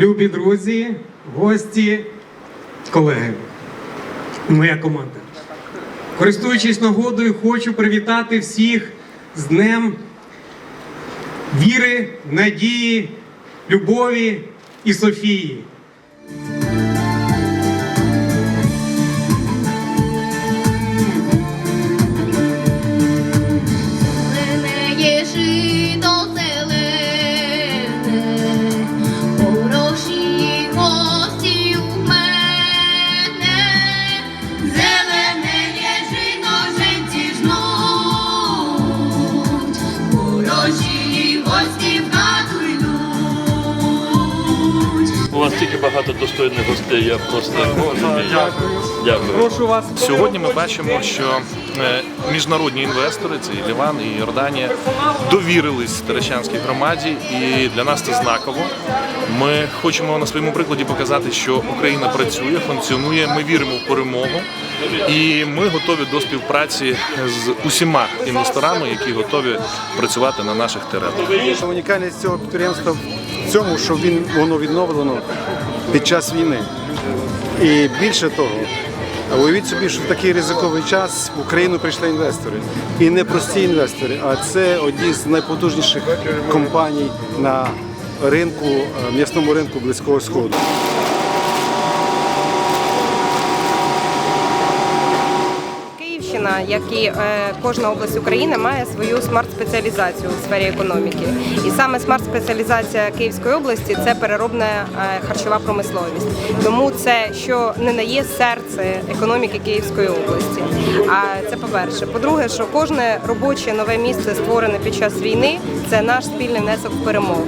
любі друзі, гості, колеги, моя команда. Користуючись нагодою, хочу привітати всіх з Днем віри, надії, любові і Софії. У вас тільки багато достойних гостей, я просто дякую. Дякую. Прошу вас. Сьогодні ми бачимо, що е, міжнародні інвестори, це і Ліван, і Йорданія, довірились Таращанській громаді, і для нас це знаково. Ми хочемо на своєму прикладі показати, що Україна працює, функціонує. Ми віримо в перемогу, і ми готові до співпраці з усіма інвесторами, які готові працювати на наших теренах. Унікальність цього підприємства цьому, що він воно відновлено під час війни. І більше того, уявіть собі, що в такий ризиковий час в Україну прийшли інвестори. І не прості інвестори, а це одні з найпотужніших компаній на ринку, е, м'ясному ринку Близького Сходу. Київщина, як і е, кожна область України, має свою смарт-спеціалізацію у сфері економіки. І саме смарт-спеціалізація Київської області це переробна е, харчова промисловість. Тому це що не на є серце економіки Київської області. А це по-перше. По-друге, що кожне робоче нове місце створене під час війни це наш спільний внесок в перемогу.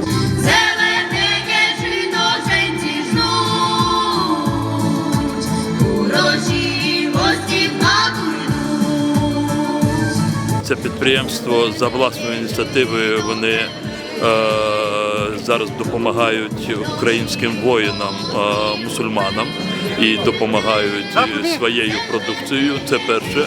Це підприємство за власною ініціативою. Вони е, зараз допомагають українським воїнам, е, мусульманам і допомагають своєю продукцією. Це перше.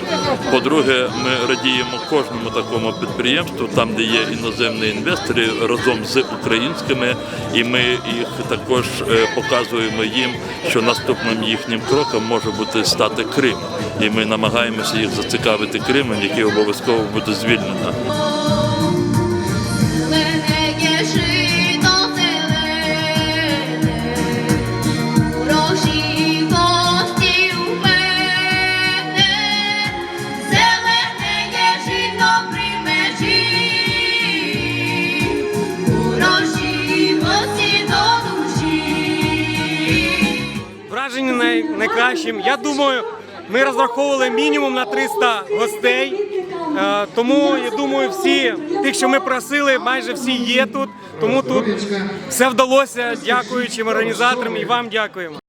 По-друге, ми радіємо кожному такому підприємству, там де є іноземні інвестори разом з українськими, і ми їх також е, показуємо їм, що наступним їхнім кроком може бути стати Крим. І ми намагаємося їх зацікавити Кримом, який обов'язково буде звільнено. Най, найкращим. Я думаю, ми розраховували мінімум на 300 гостей. Е, Тому я думаю, всі тих, що ми просили, майже всі є тут. Тому тут все вдалося. Дякуючи організаторам і вам дякуємо.